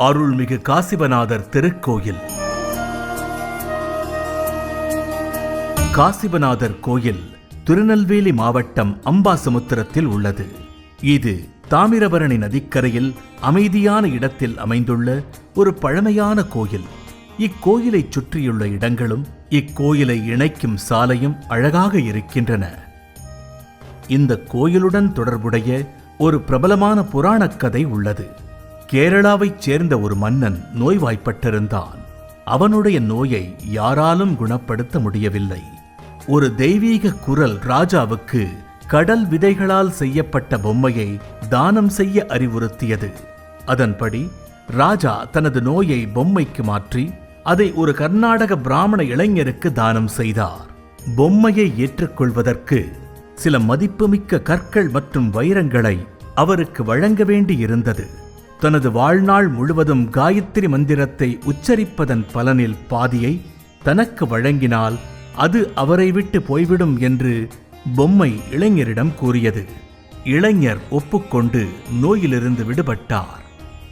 அருள்மிகு காசிபநாதர் திருக்கோயில். காசிபநாதர் கோயில் திருநெல்வேலி மாவட்டம் அம்பாசமுத்திரத்தில் உள்ளது. இது தாமிரபரணி நதிக்கரையில் அமைதியான இடத்தில் அமைந்துள்ள ஒரு பழமையான கோயில். இக்கோயிலைச் சுற்றியுள்ள இடங்களும் இக்கோயிலை இணைக்கும் சாலையும் அழகாக இருக்கின்றன. இந்த கோயிலுடன் தொடர்புடைய ஒரு பிரபலமான புராணக் கதை உள்ளது. கேரளாவைச் சேர்ந்த ஒரு மன்னன் நோய்வாய்ப்பட்டிருந்தான். அவனுடைய நோயை யாராலும் குணப்படுத்த முடியவில்லை. ஒரு தெய்வீக குரல் ராஜாவுக்கு கடல் விதைகளால் செய்யப்பட்ட பொம்மையை தானம் செய்ய அறிவுறுத்தியது. அதன்படி ராஜா தனது நோயை பொம்மைக்கு மாற்றி அதை ஒரு கர்நாடக பிராமண இளைஞருக்கு தானம் செய்தார். பொம்மையை ஏற்றுக்கொள்வதற்கு சில மதிப்புமிக்க கற்கள் மற்றும் வைரங்களை அவருக்கு வழங்க வேண்டியிருந்தது. தனது வாழ்நாள் முழுவதும் காயத்ரி மந்திரத்தை உச்சரிப்பதன் பலனில் பாதியை தனக்கு வழங்கினால் அது அவரை விட்டு போய்விடும் என்று பொம்மை இளைஞரிடம் கூறியது. இளைஞர் ஒப்புக்கொண்டு நோயிலிருந்து விடுபட்டார்.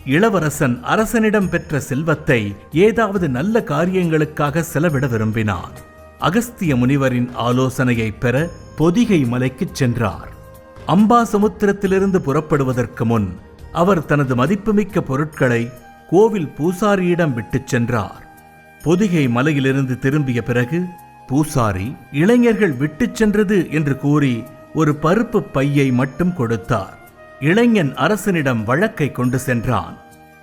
இளவரசன் அரசனிடம் பெற்ற செல்வத்தை ஏதாவது நல்ல காரியங்களுக்காக செலவிட விரும்பினான் அகஸ்திய முனிவரின் ஆலோசனையை பெற பொதிகை மலைக்குச் சென்றார். அம்பாசமுத்திரத்திலிருந்து புறப்படுவதற்கு முன் அவர் தனது மதிப்புமிக்க பொருட்களை கோவில் பூசாரியிடம் விட்டுச் சென்றார். பொதிகை மலையிலிருந்து திரும்பிய பிறகு பூசாரி இளைஞர்கள் விட்டுச் சென்றது என்று கூறி ஒரு பருப்பு பையை மட்டும் கொடுத்தார். இளைஞன் அரசனிடம் வழக்கை கொண்டு சென்றான்.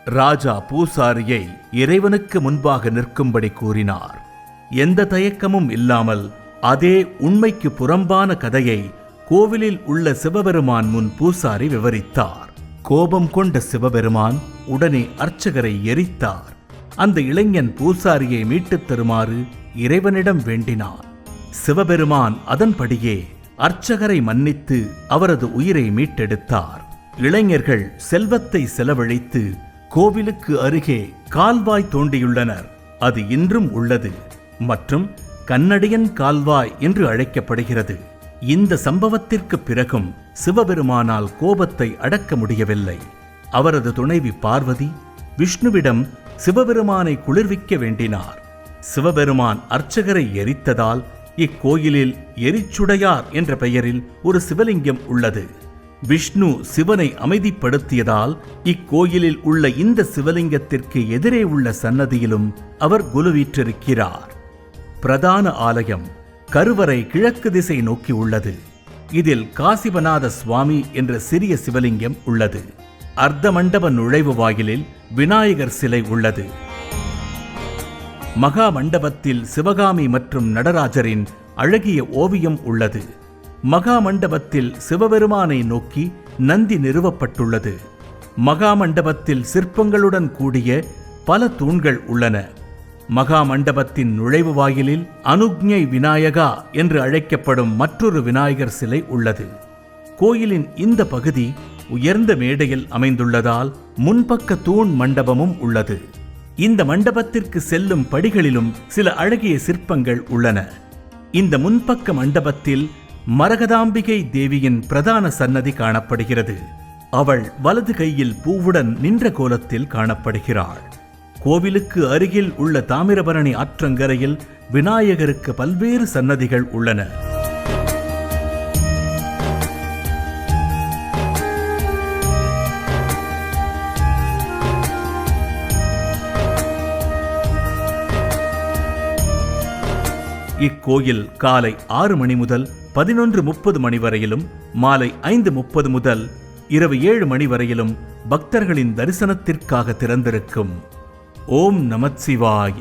ராஜா பூசாரியை இறைவனுக்கு முன்பாக நிற்கும்படி கூறினார். எந்த தயக்கமும் இல்லாமல் அதே உண்மைக்கு புறம்பான கதையை கோவிலில் உள்ள சிவபெருமான் முன் பூசாரி விவரித்தார். கோபம் கொண்ட சிவபெருமான் உடனே அர்ச்சகரை எரித்தார். அந்த இளைஞன் பூசாரியை மீட்டுத் தருமாறு இறைவனிடம் வேண்டினான். சிவபெருமான் அதன்படியே அர்ச்சகரை மன்னித்து அவரது உயிரை மீட்டெடுத்தார். இளைஞர்கள் செல்வத்தை செலவழித்து கோவிலுக்கு அருகே கால்வாய் தோண்டியுள்ளனர். அது இன்றும் உள்ளது மற்றும் கன்னடியன் கால்வாய் என்று அழைக்கப்படுகிறது. இந்த சம்பவத்திற்கு பிறகும் சிவபெருமானால் கோபத்தை அடக்க முடியவில்லை. அவரது துணைவி பார்வதி விஷ்ணுவிடம் சிவபெருமானை குளிர்விக்க வேண்டினார். சிவபெருமான் அர்ச்சகரை எரித்ததால் இக்கோயிலில் எரிச்சுடையார் என்ற பெயரில் ஒரு சிவலிங்கம் உள்ளது. விஷ்ணு சிவனை அமைதிப்படுத்தியதால் இக்கோயிலில் உள்ள இந்த சிவலிங்கத்திற்கு எதிரே உள்ள சன்னதியிலும் அவர் குலுவீற்றிருக்கிறார். பிரதான ஆலயம் கருவறை கிழக்கு திசை நோக்கி உள்ளது. இதில் காசிவநாத சுவாமி என்ற சிறிய சிவலிங்கம் உள்ளது. அர்த்த மண்டப நுழைவு வாயிலில் விநாயகர் சிலை உள்ளது. மகா மண்டபத்தில் சிவகாமி மற்றும் நடராஜரின் அழகிய ஓவியம் உள்ளது. மகா மண்டபத்தில் சிவபெருமானை நோக்கி நந்தி நிறுவப்பட்டுள்ளது. மகா மண்டபத்தில் சிற்பங்களுடன் கூடிய பல தூண்கள் உள்ளன. மகா மண்டபத்தின் நுழைவு வாயிலில் அனுக்ஞை விநாயகா என்று அழைக்கப்படும் மற்றொரு விநாயகர் சிலை உள்ளது. கோயிலின் இந்த பகுதி உயர்ந்த மேடையில் அமைந்துள்ளதால் முன்பக்க தூண் மண்டபமும் உள்ளது. இந்த மண்டபத்திற்கு செல்லும் படிகளிலும் சில அழகிய சிற்பங்கள் உள்ளன. இந்த முன்பக்க மண்டபத்தில் மரகதாம்பிகை தேவியின் பிரதான சன்னதி காணப்படுகிறது. அவள் வலது கையில் பூவுடன் நின்ற கோலத்தில் காணப்படுகிறாள். கோவிலுக்கு அருகில் உள்ள தாமிரபரணி ஆற்றங்கரையில் விநாயகருக்கு பல்வேறு சன்னதிகள் உள்ளன. இக்கோயில் காலை ஆறு மணி முதல் பதினொன்று முப்பது மணி வரையிலும் மாலை ஐந்து முப்பது முதல் இரவு ஏழு மணி வரையிலும் பக்தர்களின் தரிசனத்திற்காக திறந்திருக்கும். ஓம் நமத் சிவாய